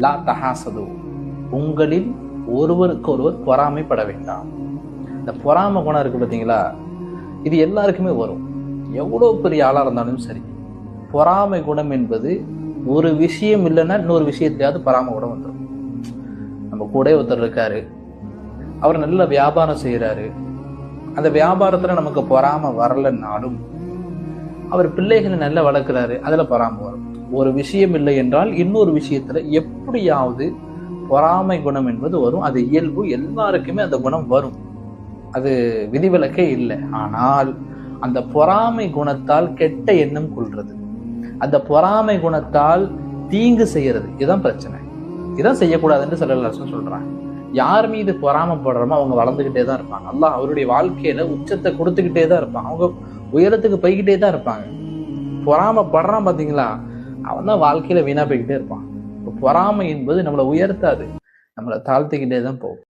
லா தஹாசது. உங்களில் ஒருவருக்கு ஒருவர் பொறாமைப்பட வேண்டாம். இந்த பொறாமை குணம் இருக்கு பார்த்தீங்களா? இது எல்லாருக்குமே வரும். எவ்வளோ பெரிய ஆளாக இருந்தாலும் சரி. பொறாமை குணம் என்பது ஒரு விஷயம் இல்லைன்னா இன்னொரு விஷயத்தையாவது பொறாமை குணம் வந்துடும் நம்ம கூட ஒருத்தர் இருக்காரு. அவர் நல்ல வியாபாரம் செய்கிறாரு அந்த வியாபாரத்தில் நமக்கு பொறாமை வரலைன்னாலும் அவர் பிள்ளைகளை நல்லா வளர்க்குறாரு. அதில் பொறாமை வரும். ஒரு விஷயம் இல்லை என்றால் இன்னொரு விஷயத்துல எப்படியாவது பொறாமை குணம் என்பது வரும். அது இயல்பு எல்லாருக்குமே அந்த குணம் வரும். அது விதிவிலக்கே இல்லை. ஆனால் அந்த பொறாமை குணத்தால் கெட்ட எண்ணம் கொள்றது. அந்த பொறாமை குணத்தால் தீங்கு செய்யறது. இதுதான் பிரச்சனை. இதான் செய்யக்கூடாதுன்னு சில லட்சம் சொல்றாங்க. யார் மீது பொறாமப்படுறோமோ அவங்க வளர்ந்துக்கிட்டே தான் இருப்பாங்க. அல்லாஹ் அவருடைய வாழ்க்கையில உச்சத்தை கொடுத்துக்கிட்டே தான் இருப்பாங்க. அவங்க உயரத்துக்கு போய்கிட்டே தான் இருப்பாங்க. பொறாமப்படுறான் பாத்தீங்களா? அவன் தான் வாழ்க்கையில வீணா போய்கிட்டே இருப்பான். இப்போ பொறாமை என்பது நம்மளை உயர்த்தாது. நம்மளை தாழ்த்திக்கிட்டே தான் போகும்.